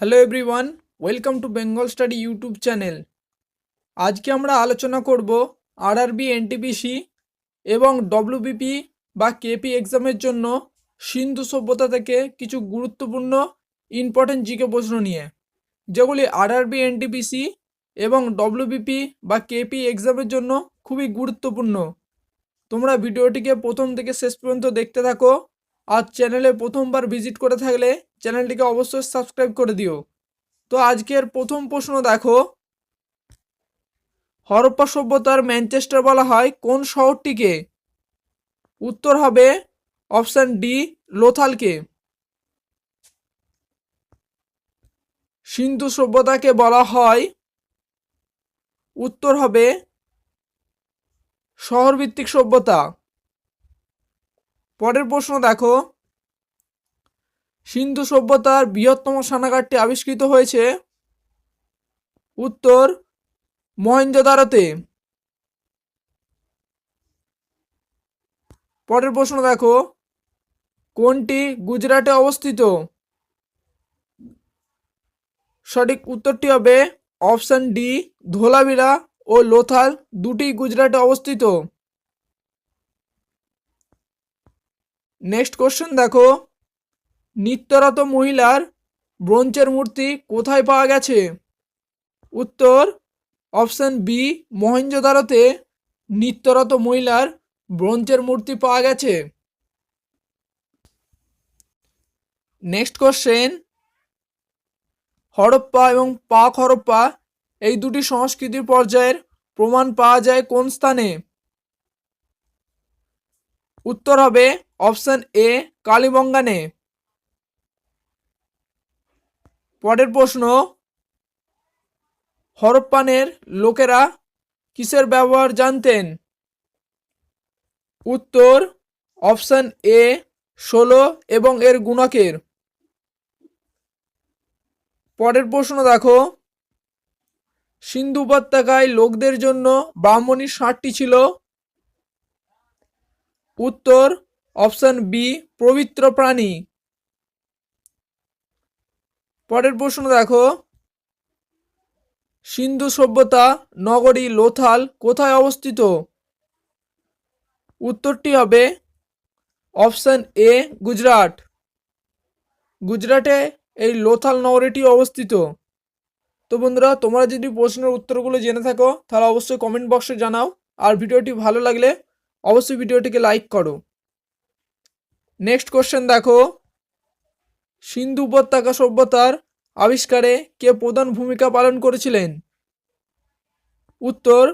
Hello everyone welcome to Bengal study YouTube channel আজকে আমরা আলোচনা করব আরআরবি এনটিপিসি এবং ডব্লিউবিপি বা কেপি এক্সামের জন্য সিন্ধু সভ্যতা থেকে কিছু গুরুত্বপূর্ণ ইম্পর্টেন্ট জিকে প্রশ্ন নিয়ে, যেগুলি আরআরবি এনটিপিসি এবং ডব্লিউবিপি বা কেপি এক্সামের জন্য খুবই গুরুত্বপূর্ণ। তোমরা ভিডিওটিকে প্রথম থেকে শেষ পর্যন্ত দেখতে থাকো। আর চ্যানেলে প্রথমবার ভিজিট করে থাকলে চ্যানেলটিকে অবশ্যই সাবস্ক্রাইব করে দিও। তো আজকের প্রথম প্রশ্ন দেখো। হরপ্পা সভ্যতার ম্যানচেস্টার বলা হয় কোন শহরটিকে? উত্তর হবে অপশান ডি, লোথালকে। সিন্ধু সভ্যতাকে বলা হয়, উত্তর হবে শহরভিত্তিক সভ্যতা। পরের প্রশ্ন দেখো। সিন্ধু সভ্যতার বৃহত্তম স্নানাগারটি আবিষ্কৃত হয়েছে উত্তর মহেঞ্জোদারোতে পরের প্রশ্ন দেখো, কোনটি গুজরাটে অবস্থিত? সঠিক উত্তরটি হবে অপশান ডি ধোলাবিরা ও লোথাল, দুটি গুজরাটে অবস্থিত। নেক্সট কোশ্চেন দেখো। নিত্যরত মহিলার ব্রোঞ্জের মূর্তি কোথায় পাওয়া গেছে? উত্তর অপশান বি মহেঞ্জোদারোতে নিত্যরত মহিলার ব্রোঞ্জের মূর্তি পাওয়া গেছে। নেক্সট কোশ্চেন হরপ্পা এবং পাক হরপ্পা এই দুটি সংস্কৃতির পর্যায়ের প্রমাণ পাওয়া যায় কোন স্থানে? উত্তর হবে অপশান এ, কালীবঙ্গানে। পরের প্রশ্ন, হরপ্পানের লোকেরা কিসের ব্যবহার জানতেন? উত্তর, অপশান এ, ষোলো এবং এর গুণকের। পরের প্রশ্ন দেখো, সিন্ধু উপত্যকায় লোকদের জন্য ব্রাহ্মণী ষাটটি ছিল উত্তর, অপশান বি পবিত্র প্রাণী। পরের প্রশ্ন দেখো। সিন্ধু সভ্যতা, নগরী, লোথাল কোথায় অবস্থিত? উত্তরটি হবে অপশান এ গুজরাট। গুজরাটে এই লোথাল নগরীটি অবস্থিত। তো বন্ধুরা, তোমরা যদি প্রশ্নের উত্তরগুলো জেনে থাকো, তাহলে অবশ্যই কমেন্ট বক্সে জানাও। আর ভিডিওটি ভালো লাগলে অবশ্যই ভিডিওটিকে লাইক করো। নেক্সট কোশ্চেন দেখো। সিন্ধু উপত্যকা সভ্যতার আবিষ্কারে কে প্রধান ভূমিকা পালন করেছিলেন? উত্তর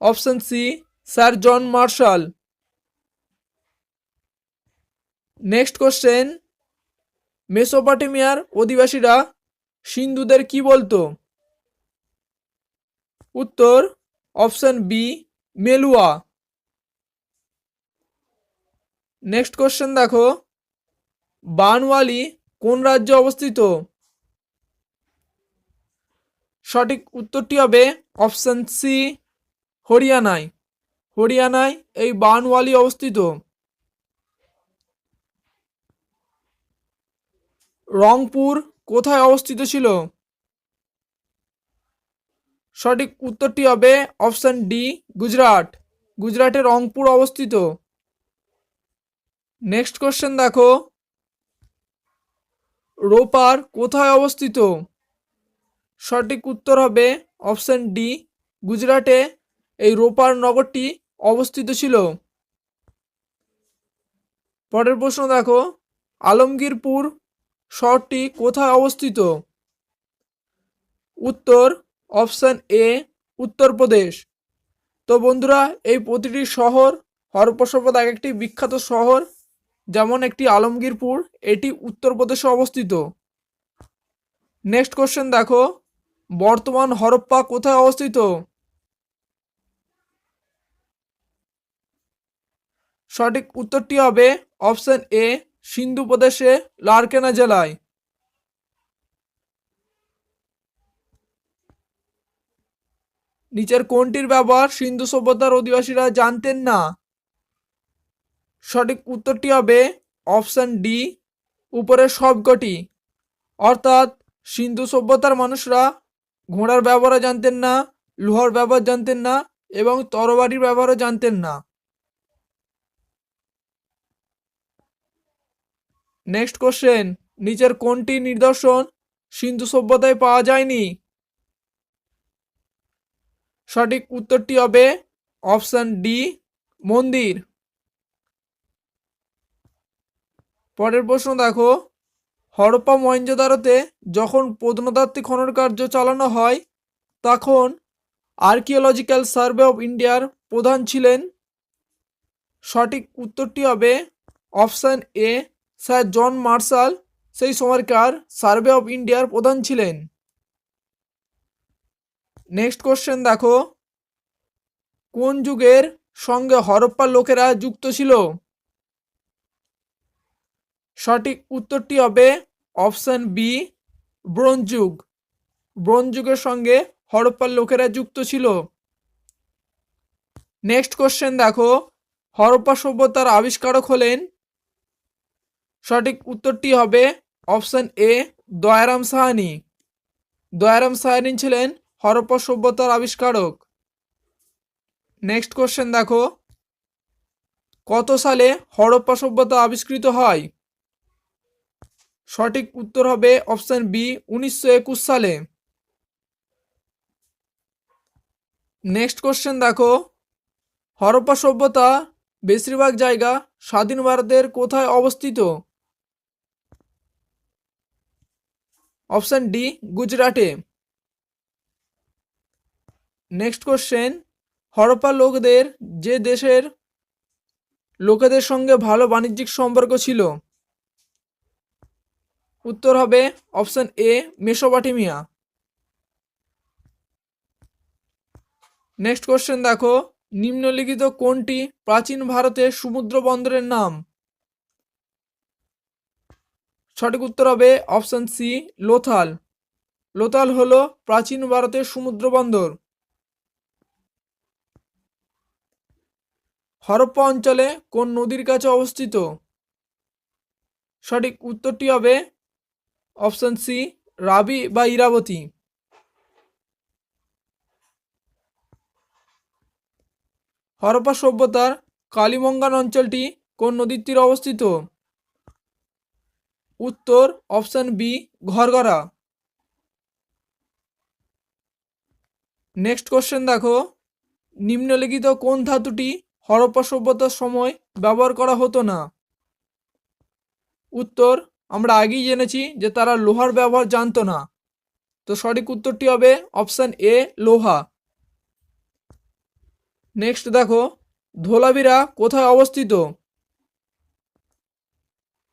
option C sir John Marshall next question মেসোপটেমিয়ার অধিবাসীরা সিন্ধুদের কি বলতো? উত্তর option B Meluha next question দেখো। বানওয়ালি কোন রাজ্যে অবস্থিত? সঠিক উত্তরটি হবে অপশান সি হরিয়ানায়। হরিয়ানায় এই বানওয়ালি অবস্থিত। রংপুর কোথায় অবস্থিত ছিল? সঠিক উত্তরটি হবে অপশান ডি গুজরাট। গুজরাটে রংপুর অবস্থিত। নেক্সট কোশ্চেন দেখো। রোপার কোথায় অবস্থিত? সঠিক উত্তর হবে অপশন ডি, গুজরাটে। এই রোপার নগরটি অবস্থিত ছিল। পরের প্রশ্ন দেখো, আলমগীরপুর শহরটি কোথায় অবস্থিত? উত্তর অপশান এ উত্তরপ্রদেশ তো বন্ধুরা, এই প্রতিটি শহর হরপ্পা সভ্যতা এক একটি বিখ্যাত শহর। যেমন একটি আলমগীরপুর, এটি উত্তরপ্রদেশে অবস্থিত। নেক্সট কোশ্চেন দেখো। বর্তমান হরপ্পা কোথায় অবস্থিত? সঠিক উত্তরটি হবে অপশন এ, সিন্ধু প্রদেশে, লারকেনা জেলায়। নিচের কোনটির ব্যবহার সিন্ধু সভ্যতার অধিবাসীরা জানতেন না? সঠিক উত্তরটি হবে অপশান ডি, উপরের সবকটি অর্থাৎ সিন্ধু সভ্যতার মানুষরা ঘোড়ার ব্যবহারও জানতেন না, লোহার ব্যবহার জানতেন না এবং তরবারির ব্যবহারও জানতেন না। নেক্সট কোশ্চেন নিচের কোনটি নিদর্শন সিন্ধু সভ্যতায় পাওয়া যায়নি? সঠিক উত্তরটি হবে অপশান ডি, মন্দির। পরের প্রশ্ন দেখো। হরপ্পা মহেঞ্জোদারোতে যখন প্রত্নতাত্ত্বিক খনন কার্য চালানো হয়, তখন আর্কিওলজিক্যাল সার্ভে অফ ইন্ডিয়ার প্রধান ছিলেন। সঠিক উত্তরটি হবে option A sir John Marshall. সেই সময়কার সার্ভে অফ ইন্ডিয়ার প্রধান ছিলেন। নেক্সট কোশ্চেন দেখো। কোন যুগের সঙ্গে হরপ্পার লোকেরা যুক্ত ছিল? সঠিক উত্তরটি হবে অপশন বি ব্রোঞ্জ যুগ ব্রোঞ্জ যুগের সঙ্গে হরপ্পার লোকেরা যুক্ত ছিল। নেক্সট কোশ্চেন দেখো, হরপ্পা সভ্যতার আবিষ্কারক হলেন। সঠিক উত্তরটি হবে অপশন এ দয়ারাম সাহানি। দয়ারাম সাহানি ছিলেন হরপ্পা সভ্যতার আবিষ্কারক। নেক্সট কোশ্চেন দেখো, কত সালে হরপ্পা সভ্যতা আবিষ্কৃত হয়? সঠিক উত্তর হবে অপশন বি, উনিশশো একুশ সালে। নেক্সট কোশ্চেন দেখো। হরপ্পা সভ্যতা বেশিরভাগ জায়গা স্বাধীন ভারতের কোথায় অবস্থিত? অপশন ডি, গুজরাটে। নেক্সট কোশ্চেন, হরপ্পা লোকদের যে দেশের লোকেদের সঙ্গে ভালো বাণিজ্যিক সম্পর্ক ছিল? উত্তর হবে option A, Mesopotamia. Next question দেখো, নিম্নলিখিত কোনটি প্রাচীন ভারতের সমুদ্র বন্দরের নাম? সঠিক উত্তর হবে অপশন সি, লোথাল। লোথাল হলো প্রাচীন ভারতের সমুদ্র বন্দর। হরপ্পা অঞ্চলে কোন নদীর কাছে অবস্থিত? সঠিক উত্তরটি হবে অপশন সি, রাবি বা ইরাবতী। হরপ্পা সভ্যতার কালিমঙ্গান অঞ্চলটি কোন নদীর তীরে অবস্থিত? উত্তর, অপশন বি, ঘরগড়া। নেক্সট কোশ্চেন দেখো। নিম্নলিখিত কোন ধাতুটি হরপ্পা সভ্যতার সময় ব্যবহার করা হতো না? উত্তর আমরা আগেই জেনেছি যে তারা লোহার ব্যবহার জানতো না। তো সঠিক উত্তরটি হবে অপশান এ, লোহা। নেক্সট দেখো ধোলাবিরা কোথায় অবস্থিত?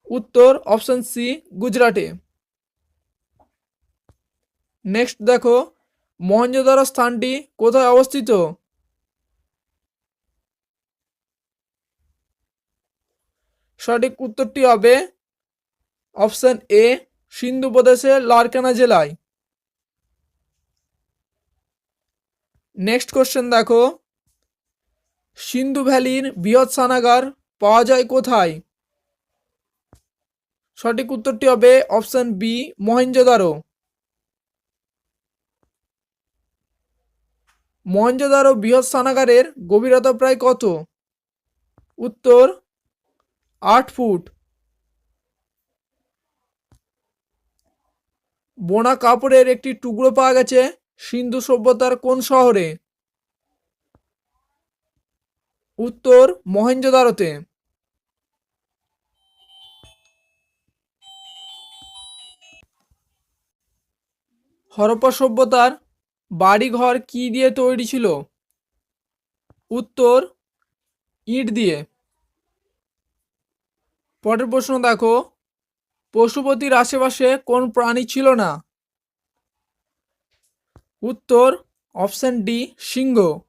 উত্তর অপশান সি, গুজরাটে। নেক্সট দেখো মহেঞ্জোদারো স্থানটি কোথায় অবস্থিত? সঠিক উত্তরটি হবে অপশন এ, সিন্ধু প্রদেশের লারকানা জেলায়। নেক্সট কোশ্চেন দেখো। সিন্ধু ভ্যালির বৃহৎ সানাগার পাওয়া যায় কোথায়? সঠিক উত্তরটি হবে অপশন বি মহেঞ্জোদারো মহেঞ্জোদারো বৃহৎ স্নানাগারের গভীরতা প্রায় কত? উত্তর, আট ফুট। বোনা কাপড়ের একটি টুকরো পাওয়া গেছে সিন্ধু সভ্যতার কোন শহরে? উত্তর মহেঞ্জোদারোতে হরপ্পা সভ্যতার বাড়িঘর কি দিয়ে তৈরি ছিল? উত্তর, ইট দিয়ে। পরের প্রশ্ন দেখো। পশুপতির আশেপাশে কোন প্রাণী ছিল না? উত্তর, অপশান ডি, সিংহ।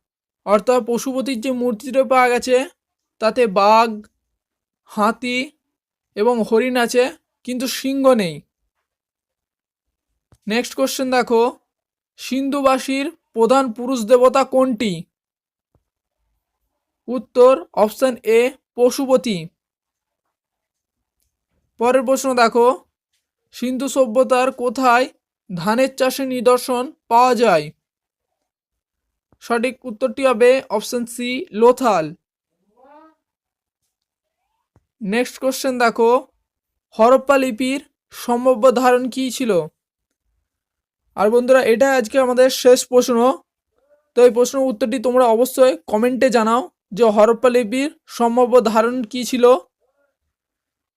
অর্থাৎ পশুপতির যে মূর্তিটা পাওয়া গেছে, তাতে বাঘ, হাতি এবং হরিণ আছে, কিন্তু সিংহ নেই। নেক্সট কোশ্চেন দেখো। সিন্ধুবাসীর প্রধান পুরুষ দেবতা কোনটি? উত্তর, অপশান এ, পশুপতি। পরের প্রশ্ন দেখো। সিন্ধু সভ্যতার কোথায় ধানের চাষে নিদর্শন পাওয়া যায়? সঠিক উত্তরটি হবে option C, Lothal. Next question দেখো। হরপ্পা লিপির সম্ভাব্য ধারণ কী ছিল? আর বন্ধুরা এটা আজকে আমাদের শেষ প্রশ্ন। তো এই প্রশ্নের উত্তরটি তোমরা অবশ্যই কমেন্টে জানাও যে হরপ্পা লিপির সম্ভাব্য ধারণ কী ছিল।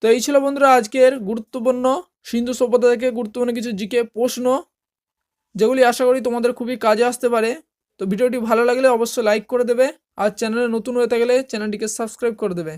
তো এই ছিল বন্ধুরা আজকের গুরুত্বপূর্ণ সিন্ধু সভ্যতা থেকে গুরুত্বপূর্ণ কিছু জিকে প্রশ্ন, যেগুলি আশা করি তোমাদের খুবই কাজে আসতে পারে। তো ভিডিওটি ভালো লাগলে অবশ্যই লাইক করে দেবে, আর চ্যানেলে নতুন হয়ে থাকলে চ্যানেলটিকে সাবস্ক্রাইব করে দেবে।